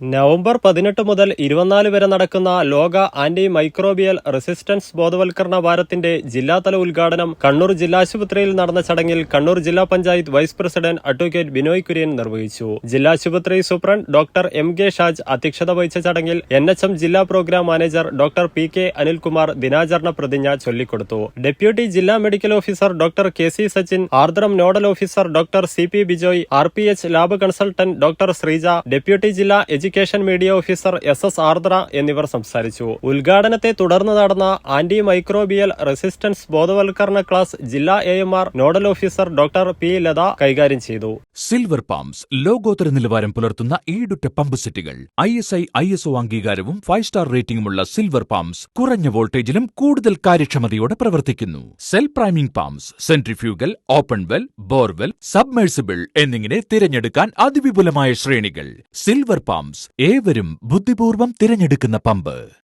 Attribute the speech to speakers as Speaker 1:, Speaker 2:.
Speaker 1: November പതിനെട്ട് മുതൽ ഇരുപത്തിനാല് വരെ നടക്കുന്ന ലോക ആന്റി മൈക്രോബിയൽ റെസിസ്റ്റൻസ് ബോധവൽക്കരണ വാരത്തിന്റെ ജില്ലാതല ഉദ്ഘാടനം കണ്ണൂർ ജില്ലാശുപത്രിയിൽ നടന്ന ചടങ്ങിൽ കണ്ണൂർ ജില്ലാ panchayat vice president advocate Binoy Kurian നിർവഹിച്ചു. ജില്ലാശുപത്രി superintendent doctor M K Shaj അധ്യക്ഷത വഹിച്ച ചടങ്ങിൽ എൻ എച്ച് എം ജില്ലാ programme manager doctor P K Anilkumar ദിനാചരണ പ്രതിജ്ഞ ചൊല്ലിക്കൊടുത്തു. ഡെപ്യൂട്ടി ജില്ലാ medical officer doctor K C Sachin Aardram nodal officer doctor C P Bijoy R P H lab consultant doctor Sreeja deputy ജില്ലാ education media officer S S Ardra എന്നിവർ സംസാരിച്ചു. ഉദ്ഘാടനത്തെ തുടർന്ന് നടന്ന ആന്റി മൈക്രോബിയൽ റെസിസ്റ്റൻസ് ബോധവൽക്കരണ class ജില്ലാ A M R nodal officer doctor P Latha കൈകാര്യം ചെയ്തു.
Speaker 2: സിൽവർ പാംസ് ലോകോത്തര നിലവാരം പുലർത്തുന്ന ഈടുറ്റ പമ്പ് സെറ്റുകൾ. I S I I S O അംഗീകാരവും ഫൈവ് സ്റ്റാർ റേറ്റിംഗുമുള്ള സിൽവർ പാംസ് കുറഞ്ഞ വോൾട്ടേജിലും കൂടുതൽ കാര്യക്ഷമതയോടെ പ്രവർത്തിക്കുന്നു. Self priming pumps centrifugal open well borewell submersible എന്നിങ്ങനെ തിരഞ്ഞെടുക്കാൻ അതിവിപുലമായ ശ്രേണികൾ. സിൽവർ പാംസ് ഏവരും ബുദ്ധിപൂർവം തിരഞ്ഞെടുക്കുന്ന പമ്പ്.